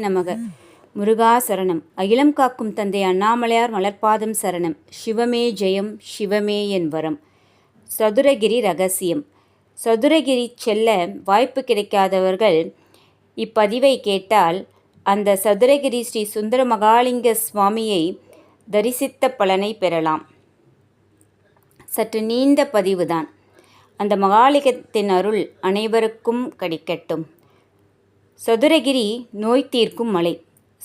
நமக. முருகா சரணம். அகிலம் காக்கும் தந்தை அண்ணாமலையார் மலர்பாதம் சரணம். சிவமே ஜெயம் சிவமே என் வரம். சதுரகிரி ரகசியம். சதுரகிரி செல்ல வாய்ப்பு கிடைக்காதவர்கள் இப்பதிவை கேட்டால் அந்த சதுரகிரி ஸ்ரீ சுந்தர மகாலிங்க சுவாமியை தரிசித்த பலனை பெறலாம். சற்று நீண்ட பதிவுதான். அந்த மகாலிகத்தின் அருள் அனைவருக்கும் கிடைக்கட்டும். சதுரகிரி நோய் தீர்க்கும் மலை.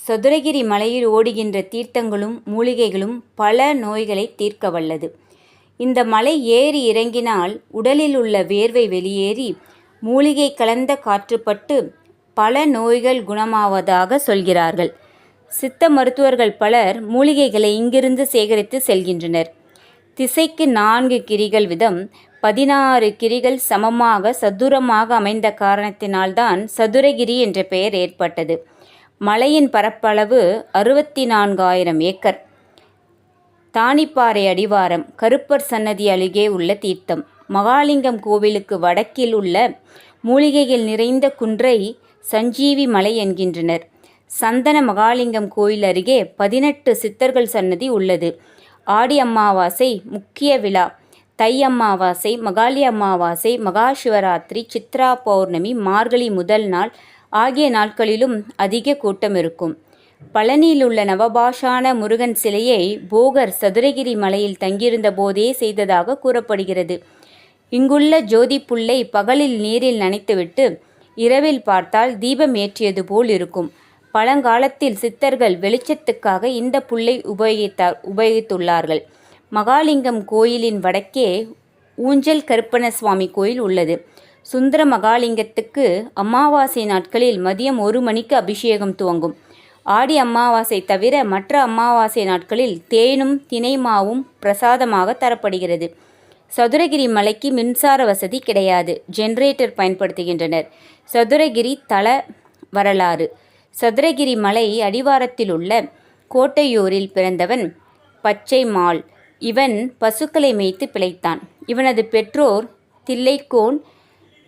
சதுரகிரி மலையில் ஓடுகின்ற தீர்த்தங்களும் மூலிகைகளும் பல நோய்களை தீர்க்க வல்லது. இந்த மலை ஏறி இறங்கினால் உடலில் உள்ள வேர்வை வெளியேறி மூலிகை கலந்த காற்றுப்பட்டு பல நோய்கள் குணமாவதாக சொல்கிறார்கள். சித்த மருத்துவர்கள் பலர் மூலிகைகளை இங்கிருந்து சேகரித்து செல்கின்றனர். திசைக்கு நான்கு கிரிகள் விதம் பதினாறு கிரிகள் சமமாக சதுரமாக அமைந்த காரணத்தினால்தான் சதுரகிரி என்ற பெயர் ஏற்பட்டது. மலையின் பரப்பளவு அறுபத்தி நான்காயிரம் ஏக்கர். தானிப்பாறை அடிவாரம் கருப்பர் சன்னதி அருகே உள்ள தீர்த்தம். மகாலிங்கம் கோவிலுக்கு வடக்கில் உள்ள மூலிகைகள் நிறைந்த குன்றை சஞ்சீவி மலை என்கின்றனர். சந்தன மகாலிங்கம் கோயில் அருகே பதினெட்டு சித்தர்கள் சன்னதி உள்ளது. ஆடி அமாவாசை முக்கிய விழா. தை அமாவாசை மகாலி அமாவாசை மகா சிவராத்திரி சித்ரா பௌர்ணமி மார்கழி முதல் நாள் ஆகிய நாட்களிலும் அதிக கூட்டம் இருக்கும். பழனியில் உள்ள நவபாஷான முருகன் சிலையை போகர் சதுரகிரி மலையில் தங்கியிருந்த போதே செய்ததாக கூறப்படுகிறது. இங்குள்ள ஜோதி புல்லை பகலில் நீரில் நனைத்துவிட்டு இரவில் பார்த்தால் தீபம் ஏற்றியது போல் இருக்கும். பழங்காலத்தில் சித்தர்கள் வெளிச்சத்துக்காக இந்த புல்லை உபயோகித்தார் உபயோகித்துள்ளார்கள். மகாலிங்கம் கோயிலின் வடக்கே ஊஞ்சல் கருப்பண சுவாமி கோயில் உள்ளது. சுந்தர மகாலிங்கத்துக்கு அமாவாசை நாட்களில் மதியம் ஒரு மணிக்கு அபிஷேகம் துவங்கும். ஆடி அமாவாசை தவிர மற்ற அமாவாசை நாட்களில் தேனும் தினைமாவும் பிரசாதமாக தரப்படுகிறது. சதுரகிரி மலைக்கு மின்சார வசதி கிடையாது. ஜெனரேட்டர் பயன்படுத்துகின்றனர். சதுரகிரி தல வரலாறு. சதுரகிரி மலை அடிவாரத்தில் உள்ள கோட்டையூரில் பிறந்தவன் பச்சை மால் இவன் பசுக்களை மேய்த்து பிழைத்தான். இவனது பெற்றோர் தில்லைக்கோன்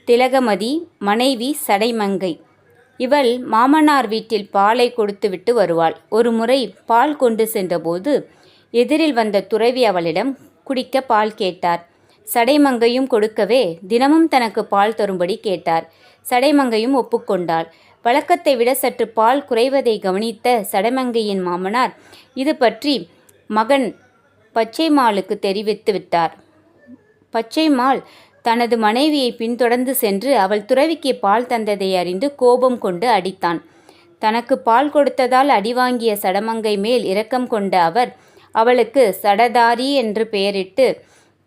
திலகமதி மனைவி சடைமங்கை. இவள் மாமனார் வீட்டில் பாலை கொடுத்துவிட்டு வருவாள். ஒரு முறை பால் கொண்டு சென்றபோது எதிரில் வந்த துறவி அவளிடம் குடிக்க பால் கேட்டார். சடைமங்கையும் கொடுக்கவே தினமும் தனக்கு பால் தரும்படி கேட்டார். சடைமங்கையும் ஒப்புக்கொண்டாள். வழக்கத்தை விட சற்று பால் குறைவதை கவனித்த சடைமங்கையின் மாமனார் இது பற்றி மகன் பச்சைமாளுக்கு தெரிவித்து விட்டார். பச்சைமால் தனது மனைவியை பின்தொடர்ந்து சென்று அவள் துறவிக்கு பால் தந்ததை அறிந்து கோபம் கொண்டு அடித்தான். தனக்கு பால் கொடுத்ததால் அடிவாங்கிய சடமங்கை மேல் இரக்கம் கொண்ட அவர் அவளுக்கு சடதாரி என்று பெயரிட்டு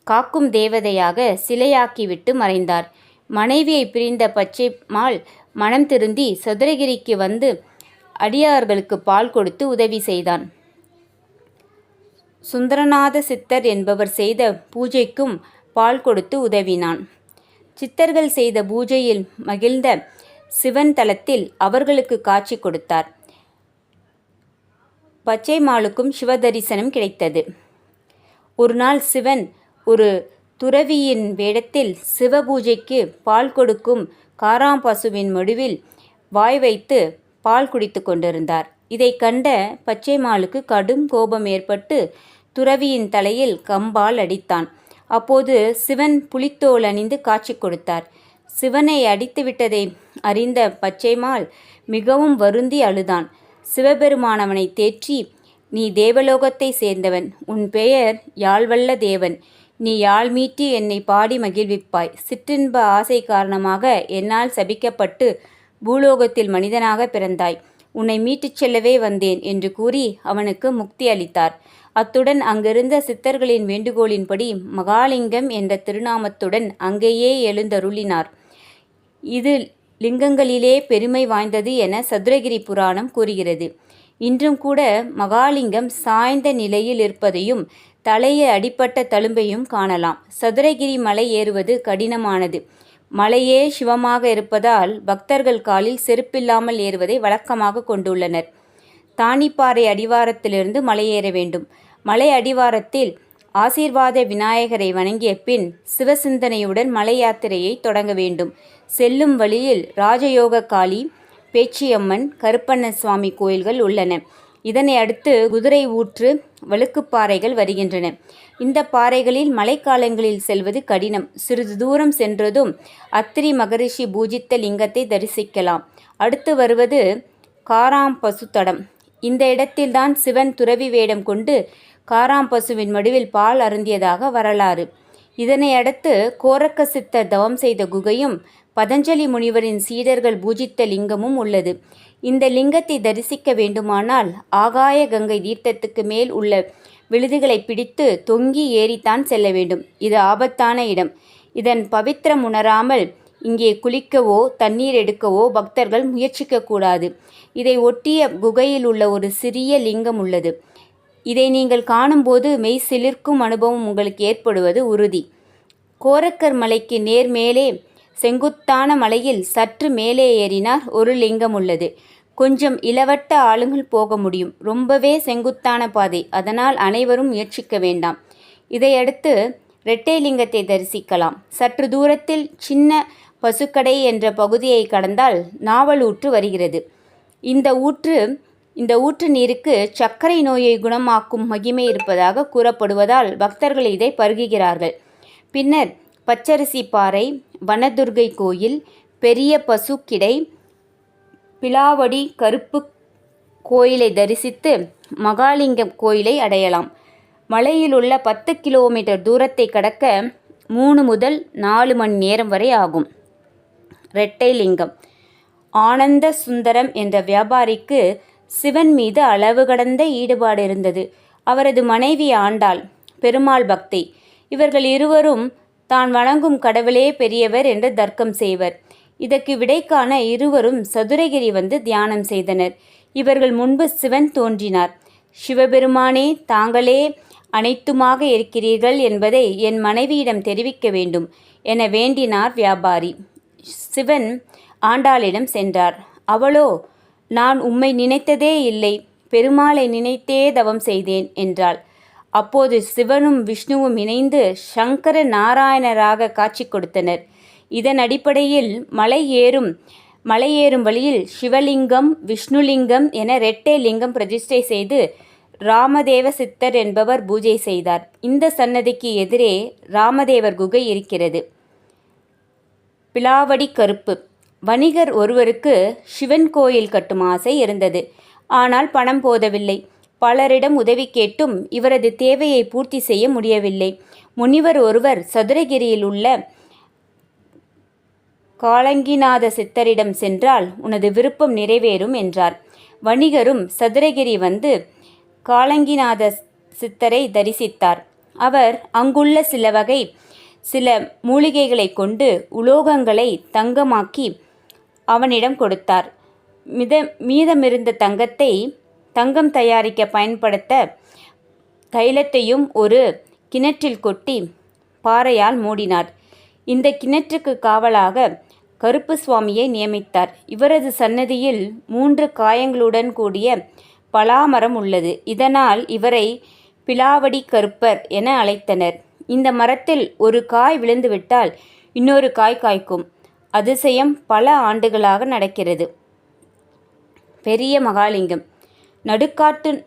காக்கும் தேவதையாக சிலையாக்கிவிட்டு மறைந்தார். மனைவியை பிரிந்த பச்சை மால் மனம் திருந்தி சதுரகிரிக்கு வந்து அடியார்களுக்கு பால் கொடுத்து உதவி செய்தான். சுந்தரநாத சித்தர் என்பவர் செய்த பூஜைக்கும் பால் கொடுத்து உதவினான். சித்தர்கள் செய்த பூஜையில் மகிழ்ந்த சிவன் தலத்தில் அவர்களுக்கு காட்சி கொடுத்தார். பச்சைமாலுக்கும் சிவதரிசனம் கிடைத்தது. ஒரு நாள் சிவன் ஒரு துறவியின் வேடத்தில் சிவபூஜைக்கு பால் கொடுக்கும் காராம்பசுவின் மடுவில் வாய் வைத்து பால் குடித்து கொண்டிருந்தார். இதை கண்ட பச்சைமாளுக்கு கடும் கோபம் ஏற்பட்டு துறவியின் தலையில் கம்பால் அடித்தான். அப்போது சிவன் புலித்தோல் அணிந்து காட்சி கொடுத்தார். சிவனை அடித்துவிட்டதை அறிந்த பச்சைமால் மிகவும் வருந்தி அழுதான். சிவபெருமானவனை தேற்றி நீ தேவலோகத்தை சேர்ந்தவன். உன் பெயர் யாழ்வல்ல தேவன். நீ யாழ் மீட்டி என்னை பாடி மகிழ்விப்பாய். சிற்றின்ப ஆசை காரணமாக என்னால் சபிக்கப்பட்டு பூலோகத்தில் மனிதனாக பிறந்தாய். உன்னை மீட்டுச் செல்லவே வந்தேன் என்று கூறி அவனுக்கு முக்தி அளித்தார். அத்துடன் அங்கிருந்த சித்தர்களின் வேண்டுகோளின்படி மகாலிங்கம் என்ற திருநாமத்துடன் அங்கேயே எழுந்தருளினார். இது லிங்கங்களிலே பெருமை வாய்ந்தது என சதுரகிரி புராணம் கூறுகிறது. இன்றும் கூட மகாலிங்கம் சாய்ந்த நிலையில் இருப்பதையும் தலையை அடிப்பட்ட தழும்பையும் காணலாம். சதுரகிரி மலை ஏறுவது கடினமானது. மலையே சிவமாக இருப்பதால் பக்தர்கள் காலில் செருப்பில்லாமல் ஏறுவதை வழக்கமாக கொண்டுள்ளனர். தானிப்பாறை அடிவாரத்திலிருந்து மலையேற வேண்டும். மலை அடிவாரத்தில் ஆசீர்வாத விநாயகரை வணங்கிய பின் சிவசிந்தனையுடன் மலை யாத்திரையை தொடங்க வேண்டும். செல்லும் வழியில் ராஜயோக காளி பேச்சியம்மன் கருப்பண்ண சுவாமி கோயில்கள் உள்ளன. இதனை அடுத்து குதிரை ஊற்று வழுக்குப்பாறைகள் வருகின்றன. இந்த பாறைகளில் மழைக்காலங்களில் செல்வது கடினம். சிறிது தூரம் சென்றதும் அத்திரி மகரிஷி பூஜித்த லிங்கத்தை தரிசிக்கலாம். அடுத்து வருவது காராம்பசு தடம் இந்த இடத்தில்தான் சிவன் துறவி வேடம் கொண்டு காராம்பசுவின் வடிவில் பால் அருந்தியதாக வரலாறு. இதனை அடுத்து கோரக்க சித்தர் தவம் செய்த குகையும் பதஞ்சலி முனிவரின் சீடர்கள் பூஜித்த லிங்கமும் உள்ளது. இந்த லிங்கத்தை தரிசிக்க வேண்டுமானால் ஆகாய கங்கை தீர்த்தத்துக்கு மேல் உள்ள விழுதுகளை பிடித்து தொங்கி ஏறித்தான் செல்ல வேண்டும். இது ஆபத்தான இடம். இதன் பவித்திரம் உணராமல் இங்கே குளிக்கவோ தண்ணீர் எடுக்கவோ பக்தர்கள் முயற்சிக்கக்கூடாது இதை ஒட்டிய குகையில் உள்ள ஒரு சிறிய லிங்கம் உள்ளது. இதை நீங்கள் காணும்போது மெய் சிலிர்க்கும் அனுபவம் உங்களுக்கு ஏற்படுவது உறுதி. கோரக்கர் மலைக்கு நேர் மேலே செங்குத்தான மலையில் சற்று மேலே ஏறினார் ஒரு லிங்கம் உள்ளது. கொஞ்சம் இளவட்ட ஆளுங்கள் போக முடியும். ரொம்பவே செங்குத்தான பாதை. அதனால் அனைவரும் முயற்சிக்க வேண்டாம். இதையடுத்து இரட்டை லிங்கத்தை தரிசிக்கலாம். சற்று தூரத்தில் சின்ன பசுக்கடை என்ற பகுதியை கடந்தால் நாவல் ஊற்று வருகிறது. இந்த ஊற்று இந்த ஊற்று நீருக்கு சர்க்கரை நோயை குணமாக்கும் மகிமை இருப்பதாக கூறப்படுவதால் பக்தர்கள் இதை பருகுகிறார்கள். பின்னர் பச்சரிசி பாறை வனதுர்கை கோயில் பெரிய பசுக்கிடை பிலாவடி கருப்பு கோயிலை தரிசித்து மகாலிங்கம் கோயிலை அடையலாம். மலையிலுள்ள பத்து கிலோமீட்டர் தூரத்தை கடக்க மூணு முதல் நாலு மணி நேரம் வரை ஆகும். இரட்டை லிங்கம். ஆனந்த சுந்தரம் என்ற வியாபாரிக்கு சிவன் மீது அளவு கடந்த ஈடுபாடு இருந்தது. அவரது மனைவி ஆண்டாள் பெருமாள் பக்தி. இவர்கள் இருவரும் தான் வணங்கும் கடவுளே பெரியவர் என்று தர்க்கம் செய்வர். இதற்கு விடைக்கான இருவரும் சதுரகிரி வந்து தியானம் செய்தனர். இவர்கள் முன்பு சிவன் தோன்றினார். சிவபெருமானே தாங்களே அனைத்துமாக இருக்கிறீர்கள் என்பதை என் மனைவியிடம் தெரிவிக்க வேண்டும் என வேண்டினார் வியாபாரி. சிவன் ஆண்டாளிடம் சென்றார். அவளோ நான் உம்மை நினைத்ததே இல்லை பெருமாளை நினைத்தே தவம் செய்தேன் என்றாள். அப்போது சிவனும் விஷ்ணுவும் இணைந்து சங்கர நாராயணராக காட்சி கொடுத்தனர். இதன் அடிப்படையில் மலை ஏறும் மலை ஏறும் வழியில் சிவலிங்கம் விஷ்ணுலிங்கம் என இரட்டை லிங்கம் பிரதிஷ்டை செய்து ராமதேவ சித்தர் என்பவர் பூஜை செய்தார். இந்த சன்னதிக்கு எதிரே ராமதேவர் குகை இருக்கிறது. பிலாவடி கருப்பு. வணிகர் ஒருவருக்கு சிவன் கோயில் கட்டும் ஆசை இருந்தது. ஆனால் பணம் போதவில்லை. பலரிடம் உதவி கேட்டும் இவரது தேவையை பூர்த்தி செய்ய முடியவில்லை. முனிவர் ஒருவர் சதுரகிரியில் உள்ள காலங்கிநாத சித்தரிடம் சென்றால் உனது விருப்பம் நிறைவேறும் என்றார். வணிகரும் சதுரகிரி வந்து காலங்கிநாத சித்தரை தரிசித்தார். அவர் அங்குள்ள சில வகை சில மூலிகைகளை கொண்டு உலோகங்களை தங்கமாக்கி அவனிடம் கொடுத்தார். மித மீதமிருந்த தங்கத்தை தங்கம் தயாரிக்க பயன்படுத்த தைலத்தையும் ஒரு கிணற்றில் கொட்டி பாறையால் மூடினார். இந்த கிணற்றுக்கு காவலாக கருப்பு சுவாமியை நியமித்தார். இவரது சன்னதியில் மூன்று காயங்களுடன் கூடிய பலாமரம் உள்ளது. இதனால் இவரை பிலாவடி கருப்பர் என அழைத்தனர். இந்த மரத்தில் ஒரு காய் விழுந்துவிட்டால் இன்னொரு காய் காய்க்கும். அதிசயம் பல ஆண்டுகளாக நடக்கிறது. பெரிய மகாலிங்கம். நடுக்காட்டு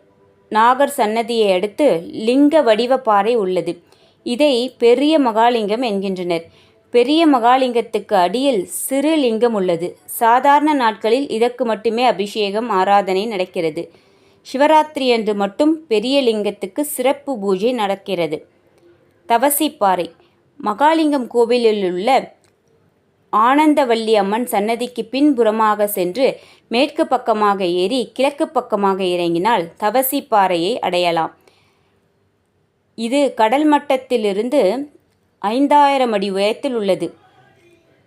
நாகர் சன்னதியை அடுத்து லிங்க வடிவ பாறை உள்ளது. இதை பெரிய மகாலிங்கம் என்கின்றனர். பெரிய மகாலிங்கத்துக்கு அடியில் சிறு லிங்கம் உள்ளது. சாதாரண நாட்களில் இதற்கு மட்டுமே அபிஷேகம் ஆராதனை நடக்கிறது. சிவராத்திரி அன்று மட்டும் பெரிய லிங்கத்துக்கு சிறப்பு பூஜை நடக்கிறது. தவசிப்பாறை. மகாலிங்கம் கோவிலில் உள்ள ஆனந்தவல்லி அம்மன் சன்னதிக்கு பின்புறமாக சென்று மேற்கு பக்கமாக ஏறி கிழக்கு பக்கமாக இறங்கினால் தவசிப்பாறையை அடையலாம். இது கடல் மட்டத்திலிருந்து ஐந்தாயிரம் அடி உயரத்தில் உள்ளது.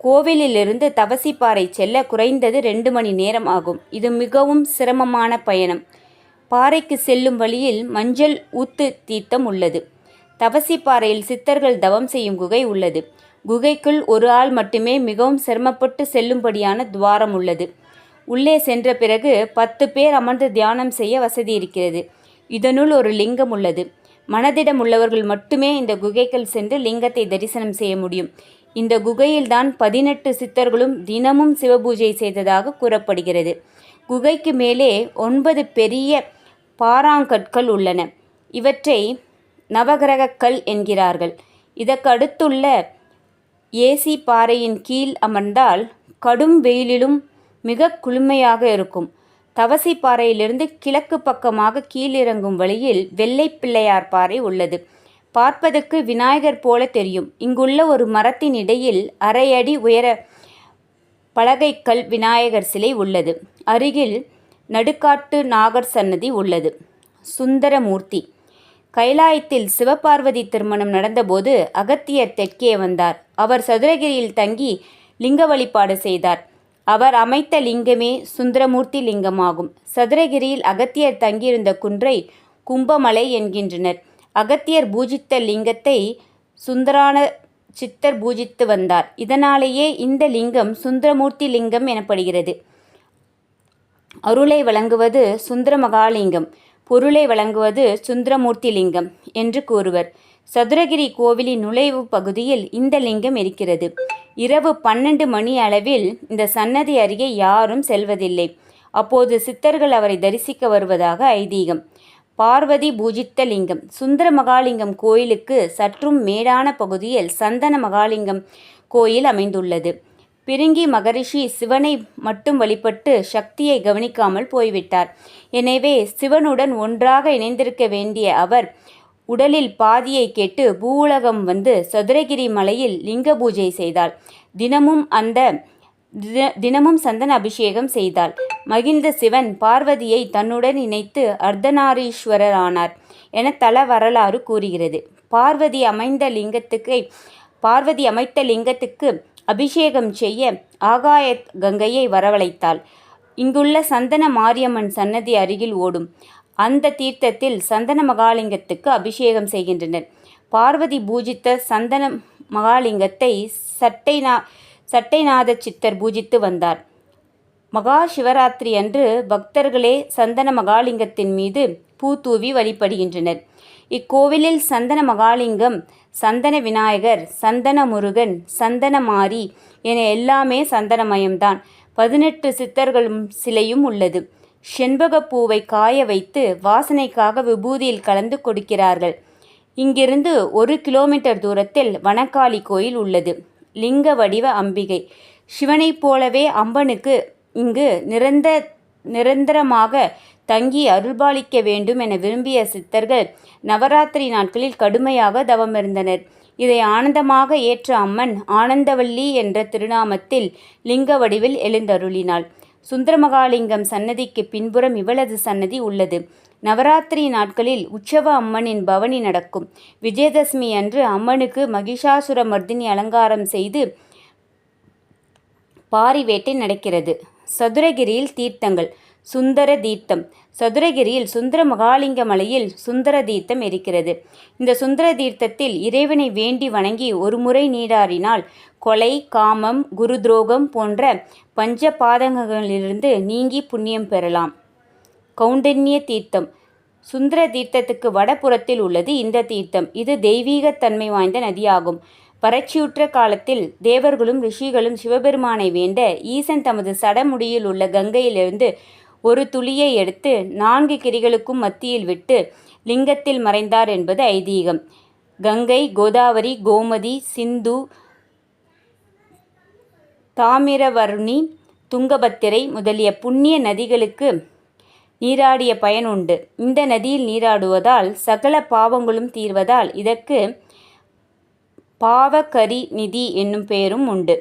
கோவிலிலிருந்து தவசிப்பாறை செல்ல குறைந்தது ரெண்டு மணி நேரம் ஆகும். இது மிகவும் சிரமமான பயணம். பாறைக்கு செல்லும் வழியில் மஞ்சள் ஊத்து தீர்த்தம் உள்ளது. தவசிப்பாறையில் சித்தர்கள் தவம் செய்யும் குகை உள்ளது. குகைக்குள் ஒரு ஆள் மட்டுமே மிகவும் சிரமப்பட்டு செல்லும்படியான துவாரம் உள்ளது. உள்ளே சென்ற பிறகு பத்து பேர் அமர்ந்து தியானம் செய்ய வசதி இருக்கிறது. இதனுள் ஒரு லிங்கம் உள்ளது. மனதிடம் உள்ளவர்கள் மட்டுமே இந்த குகைக்குள் சென்று லிங்கத்தை தரிசனம் செய்ய முடியும். இந்த குகையில்தான் பதினெட்டு சித்தர்களும் தினமும் சிவபூஜை செய்ததாக கூறப்படுகிறது. குகைக்கு மேலே ஒன்பது பெரிய பாறாங்கற்கள் உள்ளன. இவற்றை நவகிரகக் கல் என்கிறார்கள் இதற்கடுத்துள்ள ஏசி பாறையின் கீழ் அமர்ந்தால் கடும் வெயிலிலும் மிக குளுமையாக இருக்கும். தவசி பாறையிலிருந்து கிழக்கு பக்கமாக கீழிறங்கும் வழியில் வெள்ளை பிள்ளையார் பாறை உள்ளது. பார்ப்பதற்கு விநாயகர் போல தெரியும். இங்குள்ள ஒரு மரத்தின் இடையில் அரை அடி உயர பலகைக்கல் விநாயகர் சிலை உள்ளது. அருகில் நடுக்காட்டு நாகர் சன்னதி உள்ளது. சுந்தரமூர்த்தி. கைலாயத்தில் சிவபார்வதி திருமணம் நடந்தபோது அகத்தியர் தெற்கே வந்தார். அவர் சதுரகிரியில் தங்கி லிங்க வழிபாடு செய்தார். அவர் அமைத்த லிங்கமே சுந்தரமூர்த்தி லிங்கமாகும். சதுரகிரியில் அகத்தியர் தங்கியிருந்த குன்றை கும்பமலை என்கின்றனர். அகத்தியர் பூஜித்த லிங்கத்தை சுந்தரான சித்தர் பூஜித்து வந்தார். இதனாலேயே இந்த லிங்கம் சுந்தரமூர்த்தி லிங்கம் எனப்படுகிறது. அருளை வழங்குவது சுந்தர மகாலிங்கம் பொருளை வழங்குவது சுந்தரமூர்த்தி லிங்கம் என்று கூறுவர். சதுரகிரி கோவிலின் நுழைவு பகுதியில் இந்த லிங்கம் இருக்கிறது. இரவு பன்னெண்டு மணி அளவில் இந்த சன்னதி அருகே யாரும் செல்வதில்லை. அப்போது சித்தர்கள் அவரை தரிசிக்க வருவதாக ஐதீகம். பார்வதி பூஜித்த லிங்கம். சுந்தர மகாலிங்கம் கோயிலுக்கு சற்றும் மேடான பகுதியில் சந்தன மகாலிங்கம் கோயில் அமைந்துள்ளது. பிரிங்கி மகரிஷி சிவனை மட்டும் வழிபட்டு சக்தியை கவனிக்காமல் போய்விட்டார். எனவே சிவனுடன் ஒன்றாக இணைந்திருக்க வேண்டிய அவர் உடலில் பாதியை கேட்டு பூவுலகம் வந்து சதுரகிரி மலையில் லிங்க பூஜை செய்தாள் தினமும் அந்த தினமும் சந்தன அபிஷேகம் செய்தாள் மகிழ்ந்த சிவன் பார்வதியை தன்னுடன் இணைத்து அர்த்தநாரீஸ்வரர் ஆனார் என தல வரலாறு கூறுகிறது. பார்வதி அமைந்த லிங்கத்துக்கு பார்வதி அமைத்த லிங்கத்துக்கு அபிஷேகம் செய்ய ஆகாய கங்கையை வரவழைத்தாள். இங்குள்ள சந்தன மாரியம்மன் சன்னதி அருகில் ஓடும். அந்த தீர்த்தத்தில் சந்தன மகாலிங்கத்துக்கு அபிஷேகம் செய்கின்றனர். பார்வதி பூஜித்த சந்தன மகாலிங்கத்தை சட்டைநா சட்டைநாத சித்தர் பூஜித்து வந்தார். மகா சிவராத்திரி அன்று பக்தர்களே சந்தன மகாலிங்கத்தின் மீது பூ தூவி வழிபடுகின்றனர். இக்கோவிலில் சந்தன மகாலிங்கம் சந்தன விநாயகர் சந்தன முருகன் சந்தன மாரி என எல்லாமே சந்தனமயம்தான். பதினெட்டு சித்தர்களும் சிலையும் உள்ளது. செண்பகப்பூவை காய வைத்து வாசனைக்காக விபூதியில் கலந்து கொடுக்கிறார்கள். இங்கிருந்து ஒரு கிலோமீட்டர் தூரத்தில் வனக்காளி கோயில் உள்ளது. லிங்க வடிவ அம்பிகை. சிவனைப் போலவே அம்பனுக்கு இங்கு நிரந்த நிரந்தரமாக தங்கி அருள்பாலிக்க வேண்டும் என விரும்பிய சித்தர்கள் நவராத்திரி நாட்களில் கடுமையாக தவமிருந்தனர் இதை ஆனந்தமாக ஏற்ற அம்மன் ஆனந்தவல்லி என்ற திருநாமத்தில் லிங்க வடிவில் எழுந்தருளினாள். சுந்தரமகாலிங்கம் சன்னதிக்கு பின்புறம் இவளது சன்னதி உள்ளது. நவராத்திரி நாட்களில் உற்சவ அம்மனின் பவனி நடக்கும். விஜயதசமி அன்று அம்மனுக்கு மகிஷாசுர மர்தினி அலங்காரம் செய்து பாரிவேட்டை நடக்கிறது. சதுரகிரியில் தீர்த்தங்கள் சுந்தர தீர்த்தம். சதுரகிரியில் சுந்தர மகாலிங்க மலையில் சுந்தர தீர்த்தம் இருக்கிறது. இந்த சுந்தர தீர்த்தத்தில் இறைவனை வேண்டி வணங்கி ஒரு முறை நீராடினால் கொலை காமம் குரு துரோகம் போன்ற பஞ்ச பாதகங்களிலிருந்து நீங்கி புண்ணியம் பெறலாம். கௌண்டன்ய தீர்த்தம். சுந்தர தீர்த்தத்துக்கு வடபுறத்தில் உள்ளது இந்த தீர்த்தம். இது தெய்வீகத்தன்மை வாய்ந்த நதியாகும். வறட்சியுற்ற காலத்தில் தேவர்களும் ரிஷிகளும் சிவபெருமானை வேண்ட ஈசன் தமது சடமுடியில் உள்ள கங்கையிலிருந்து ஒரு துளியை எடுத்து நான்கு கிரிகளுக்கும் மத்தியில் விட்டு லிங்கத்தில் மறைந்தார் என்பது ஐதீகம். கங்கை கோதாவரி கோமதி சிந்து தாமிரவருணி துங்கபத்திரை முதலிய புண்ணிய நதிகளுக்கு நீராடிய பயன் உண்டு. இந்த நதியில் நீராடுவதால் சகல பாவங்களும் தீர்வதால் இதற்கு பாவகரி நிதி என்னும் பெயரும் உண்டு.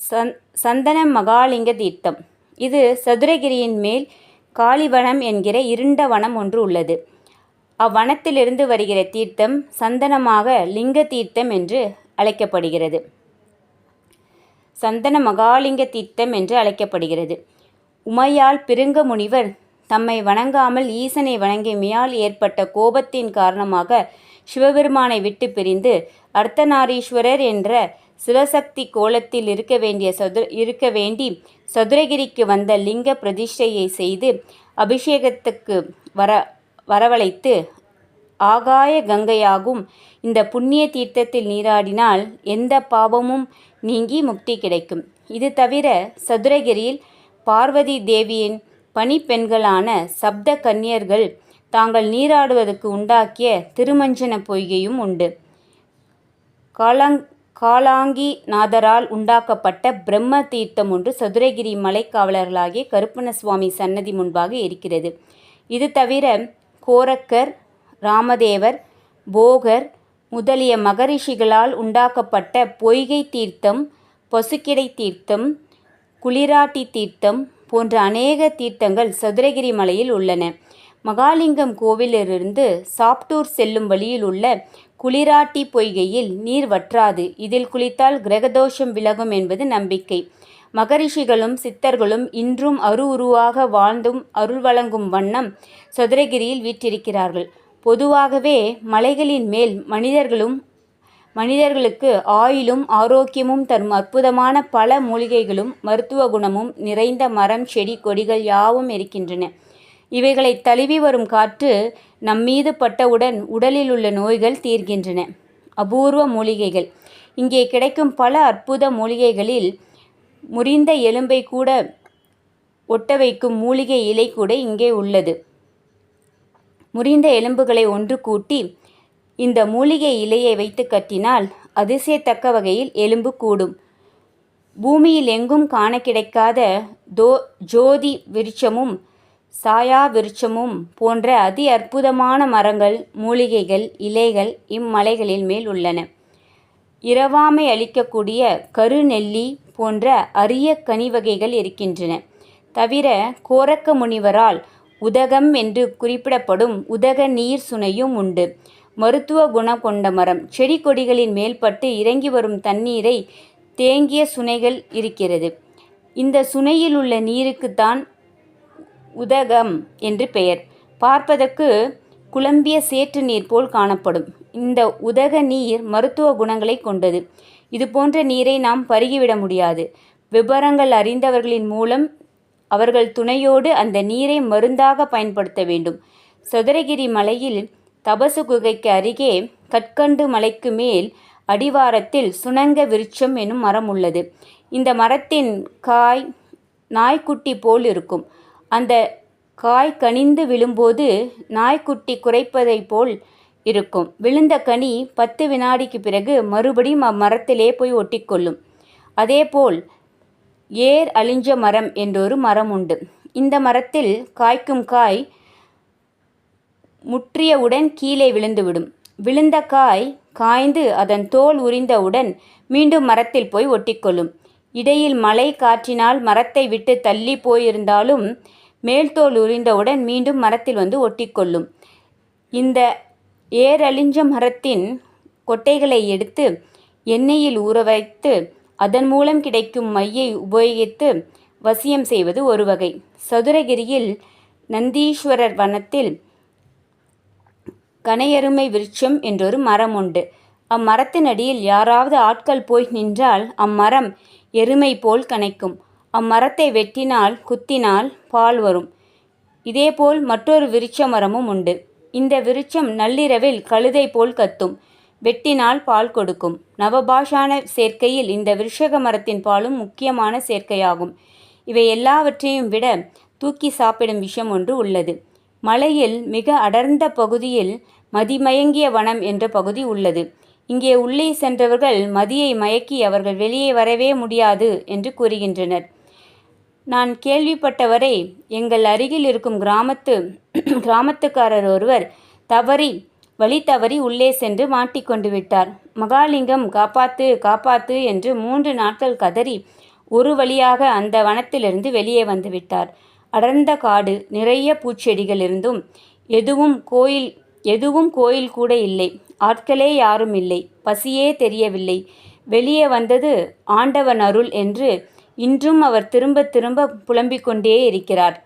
சந் சந்தன மகாலிங்க தீர்த்தம். இது சதுரகிரியின் மேல் காளிவனம் என்கிற இருண்ட வனம் ஒன்று உள்ளது. அவ்வனத்திலிருந்து வருகிற தீர்த்தம் சந்தனமாக லிங்க தீர்த்தம் என்று அழைக்கப்படுகிறது. சந்தன மகாலிங்க தீர்த்தம் என்று அழைக்கப்படுகிறது. உமையால் பிருங்க முனிவர் தம்மை வணங்காமல் ஈசனை வணங்கியமையால் ஏற்பட்ட கோபத்தின் காரணமாக சிவபெருமானை விட்டு பிரிந்து அர்த்தநாரீஸ்வரர் என்ற சிவசக்தி கோலத்தில் இருக்க வேண்டிய சதுர இருக்க வேண்டி சதுரகிரிக்கு வந்த லிங்க பிரதிஷ்டையை செய்து அபிஷேகத்துக்கு வர வரவழைத்து ஆகாய கங்கையாகும் இந்த புண்ணிய தீர்த்தத்தில் நீராடினால் எந்த பாவமும் நீங்கி முக்தி கிடைக்கும். இது தவிர சதுரகிரியில் பார்வதி தேவியின் பணிப்பெண்களான சப்த கன்னியர்கள் தாங்கள் நீராடுவதற்கு உண்டாக்கிய திருமஞ்சன பொய்கையும் உண்டு. காலாங் காலாங்கி நாதரால் உண்டாக்கப்பட்ட பிரம்ம தீர்த்தம் ஒன்று சதுரகிரி மலைக்காவலர்களாகிய கருப்பணசுவாமி சன்னதி முன்பாக இருக்கிறது. இது தவிர கோரக்கர் ராமதேவர் போகர் முதலிய மகரிஷிகளால் உண்டாக்கப்பட்ட பொய்கை தீர்த்தம் பசுக்கிடை தீர்த்தம் குளிராட்டி தீர்த்தம் போன்ற அநேக தீர்த்தங்கள் சதுரகிரி மலையில் உள்ளன. மகாலிங்கம் கோவிலிலிருந்து சாப்டூர் செல்லும் வழியில் உள்ள குளிராட்டி பொய்கையில் நீர் வற்றாது. இதில் குளித்தால் கிரகதோஷம் விலகும் என்பது நம்பிக்கை. மகரிஷிகளும் சித்தர்களும் இன்றும் அரு உருவாக வாழ்ந்தும் அருள் வழங்கும் வண்ணம் சதுரகிரியில் வீற்றிருக்கிறார்கள். பொதுவாகவே மலைகளின் மேல் மனிதர்களும் மனிதர்களுக்கு ஆயுளும் ஆரோக்கியமும் தரும் அற்புதமான பல மூலிகைகளும் மருத்துவ குணமும் நிறைந்த மரம் செடி கொடிகள் யாவும் இருக்கின்றன. இவைகளை தழுவி வரும் காற்று நம்மீது பட்டவுடன் உடலில் உள்ள நோய்கள் தீர்கின்றன. அபூர்வ மூலிகைகள். இங்கே கிடைக்கும் பல அற்புத மூலிகைகளில் முறிந்த எலும்பை கூட ஒட்ட வைக்கும் மூலிகை இலை கூட இங்கே உள்ளது. முறிந்த எலும்புகளை ஒன்று கூட்டி இந்த மூலிகை இலையை வைத்து கட்டினால் அதிசயத்தக்க வகையில் எலும்பு கூடும். பூமியில் எங்கும் காண கிடைக்காத தோ ஜோதி விருட்சமும் சாயா விருட்சமும் போன்ற அதி அற்புதமான மரங்கள் மூலிகைகள் இலைகள் இம்மலைகளின் மேல் உள்ளன. இரவாமை அளிக்கக்கூடிய கருநெல்லி போன்ற அரிய கனி வகைகள் இருக்கின்றன. தவிர கோரக்க முனிவரால் உதகம் என்று குறிப்பிடப்படும் உதக நீர் சுனையும் உண்டு. மருத்துவ குணம் கொண்ட மரம். செடி கொடிகளின் மேல்பட்டு இறங்கி வரும் தண்ணீரை தேங்கிய சுனைகள் இருக்கிறது. இந்த சுனையில் உள்ள நீருக்குத்தான் உதகம் என்று பெயர். பார்ப்பதற்கு குழம்பிய சேற்று நீர் போல் காணப்படும். இந்த உதக நீர் மருத்துவ குணங்களை கொண்டது. இது போன்ற நீரை நாம் பருகிவிட முடியாது. விபரங்கள் அறிந்தவர்களின் மூலம் அவர்கள் துணையோடு அந்த நீரை மருந்தாக பயன்படுத்த வேண்டும். சதுரகிரி மலையில் தபசு குகைக்கு அருகே கற்கண்டு மலைக்கு மேல் அடிவாரத்தில் சுனங்க விருட்சம் எனும் மரம் உள்ளது. இந்த மரத்தின் காய் நாய்க்குட்டி போல் இருக்கும். அந்த காய் கனிந்து விழும்போது நாய்க்குட்டி குறைப்பதைப் போல் இருக்கும். விழுந்த கனி பத்து வினாடிக்கு பிறகு மறுபடியும் அம்மரத்திலே போய் ஒட்டிக்கொள்ளும். அதேபோல் ஏர் அழிஞ்ச மரம் என்றொரு மரம் உண்டு இந்த மரத்தில் காய்க்கும் காய் முற்றியவுடன் கீழே விழுந்துவிடும். விழுந்த காய் காய்ந்து அதன் தோல் உரிந்தவுடன் மீண்டும் மரத்தில் போய் ஒட்டிக்கொள்ளும். இடையில் மழை காற்றினால் மரத்தை விட்டு தள்ளி போயிருந்தாலும் மேல்தோல் உரிந்தவுடன் மீண்டும் மரத்தில் வந்து ஒட்டிக்கொள்ளும். இந்த ஏரழிஞ்ச மரத்தின் கொட்டைகளை எடுத்து எண்ணெயில் ஊற வைத்து அதன் மூலம் கிடைக்கும் மையை உபயோகித்து வசியம் செய்வது ஒரு வகை. சதுரகிரியில் நந்தீஸ்வரர் வனத்தில் கனையருமை விருட்சம் என்றொரு மரம் உண்டு. அம்மரத்தின் அடியில் யாராவது ஆட்கள் போய் நின்றால் அம்மரம் எருமை போல் கனைக்கும். அம்மரத்தை வெட்டினால் குத்தினால் பால் வரும். இதேபோல் மற்றொரு விருட்ச மரமும் உண்டு. இந்த விருட்சம் நள்ளிரவில் கழுதை போல் கத்தும். வெட்டினால் பால் கொடுக்கும். நவபாஷான சேர்க்கையில் இந்த விருஷக மரத்தின் பாலும் முக்கியமான சேர்க்கையாகும். இவை எல்லாவற்றையும் விட தூக்கி சாப்பிடும் விஷம் ஒன்று உள்ளது. மலையில் மிக அடர்ந்த பகுதியில் மதிமயங்கிய வனம் என்ற பகுதி உள்ளது. இங்கே உள்ளே சென்றவர்கள் மதியை மயக்கி அவர்கள் வெளியே வரவே முடியாது என்று கூறுகின்றனர். நான் கேள்விப்பட்டவரை எங்கள் அருகில் இருக்கும் கிராமத்து கிராமத்துக்காரர் ஒருவர் தவறி வழி தவறி உள்ளே சென்று மாட்டிக்கொண்டு விட்டார். மகாலிங்கம் காப்பாத்து காப்பாத்து என்று மூன்று நாட்கள் கதறி ஒரு வழியாக அந்த வனத்திலிருந்து வெளியே வந்து விட்டார். அடர்ந்த காடு நிறைய பூச்செடிகள் இருந்தும் எதுவும் கோயில் எதுவும் கோயில் கூட இல்லை. ஆட்களே யாரும் இல்லை. பசியே தெரியவில்லை. வெளியே வந்தது ஆண்டவன் அருள் என்று இன்றும் அவர் திரும்ப திரும்ப புலம்பிக் கொண்டே இருக்கிறார்.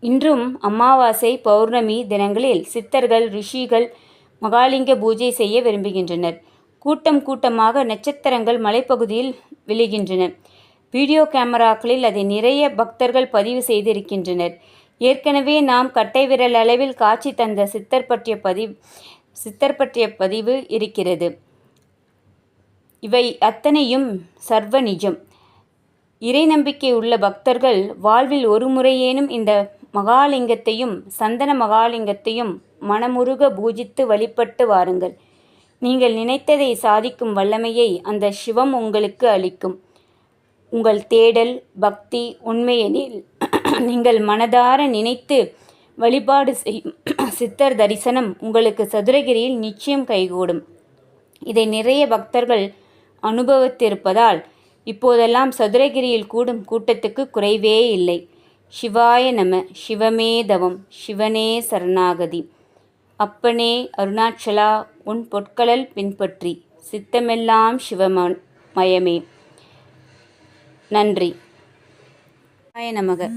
இன்றும் அமாவாசை பௌர்ணமி தினங்களில் சித்தர்கள் ரிஷிகள் மகாலிங்க பூஜை செய்ய விரும்புகின்றனர். கூட்டம் கூட்டமாக நட்சத்திரங்கள் மலைப்பகுதியில் விழுகின்றன. வீடியோ கேமராக்களில் அதை நிறைய பக்தர்கள் பதிவு செய்திருக்கின்றனர். ஏற்கனவே நாம் கட்டை விரல் அளவில் காட்சி தந்த சித்தர் பற்றிய பதிவு சித்தர் பற்றிய பதிவு இருக்கிறது. இவை அத்தனையும் சர்வ நிஜம். இறை நம்பிக்கை உள்ள பக்தர்கள் வாழ்வில் ஒரு முறையேனும் இந்த மகாலிங்கத்தையும் சந்தன மகாலிங்கத்தையும் மனமுருக பூஜித்து வழிபட்டு வாருங்கள். நீங்கள் நினைத்ததை சாதிக்கும் வல்லமையை அந்த சிவம் உங்களுக்கு அளிக்கும். உங்கள் தேடல் பக்தி உண்மையெனில் நீங்கள் மனதார நினைத்து வழிபாடு செய்யும் சித்தர் தரிசனம் உங்களுக்கு சதுரகிரியில் நிச்சயம் கைகூடும். இதை நிறைய பக்தர்கள் அனுபவித்திருப்பதால் இப்போதெல்லாம் சதுரகிரியில் கூடும் கூட்டத்துக்கு குறைவே இல்லை. சிவாய நம சிவமே தவம் சிவனே சரணாகதி. அப்பனே அருணாச்சலா உன் பொற்களல் பின்பற்றி சித்தமெல்லாம் சிவமயமே. நன்றி. ஆய நமக.